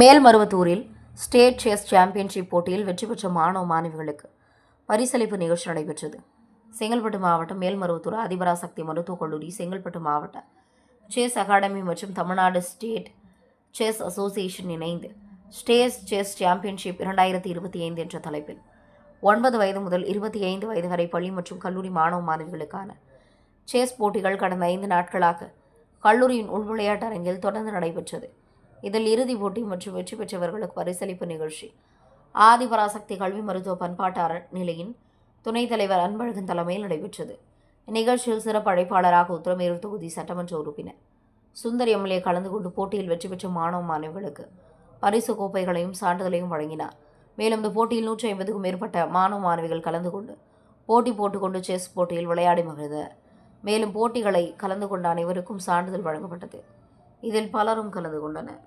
மேல்மருவத்தூரில் state chess championship போட்டியில் வெற்றி பெற்ற மாணவ மாணவிகளுக்கு பரிசளிப்பு நிகழ்ச்சி நடைபெற்றது. செங்கல்பட்டு மாவட்டம் மேல்மருவத்தூர் அதிபராசக்தி மருத்துவக் கல்லூரி செங்கல்பட்டு மாவட்ட செஸ் அகாடமி மற்றும் தமிழ்நாடு ஸ்டேட் செஸ் அசோசியேஷன் இணைந்து ஸ்டேஸ் செஸ் சாம்பியன்ஷிப் இரண்டாயிரத்தி இருபத்தி ஐந்து என்ற தலைப்பில் ஒன்பது வயது முதல் இருபத்தி ஐந்து வயது வரை பள்ளி மற்றும் கல்லூரி மாணவ மாணவிகளுக்கான செஸ் போட்டிகள் கடந்த ஐந்து நாட்களாக கல்லூரியின் உள் விளையாட்டு அரங்கில் தொடர்ந்து நடைபெற்றது. இதில் இறுதிப் போட்டி மற்றும் வெற்றி பெற்றவர்களுக்கு பரிசளிப்பு நிகழ்ச்சி. ஆதிபராசக்தி கல்வி மருத்துவ பண்பாட்டு அறநிலையின் துணைத் தலைவர் அன்பழகன் தலைமையில் நடைபெற்றது. இந்நிகழ்ச்சியில் சிறப்பு அழைப்பாளராக உத்தரமேரூர் தொகுதி சட்டமன்ற உறுப்பினர் சுந்தர் எம்எல்ஏ கலந்து கொண்டு போட்டியில் வெற்றி பெற்ற மாணவ மாணவிகளுக்கு பரிசு கோப்பைகளையும் சான்றிதழையும் வழங்கினார். மேலும் இந்த போட்டியில் நூற்றி ஐம்பதுக்கும் மேற்பட்ட மாணவ மாணவிகள் கலந்து கொண்டு போட்டி போட்டுக்கொண்டு செஸ் போட்டியில் விளையாடி மகிழ்ந்தனர். மேலும் போட்டிகளை கலந்து கொண்ட அனைவருக்கும் சான்றிதழ் வழங்கப்பட்டது. இதில் பலரும் கலந்து கொண்டனர்.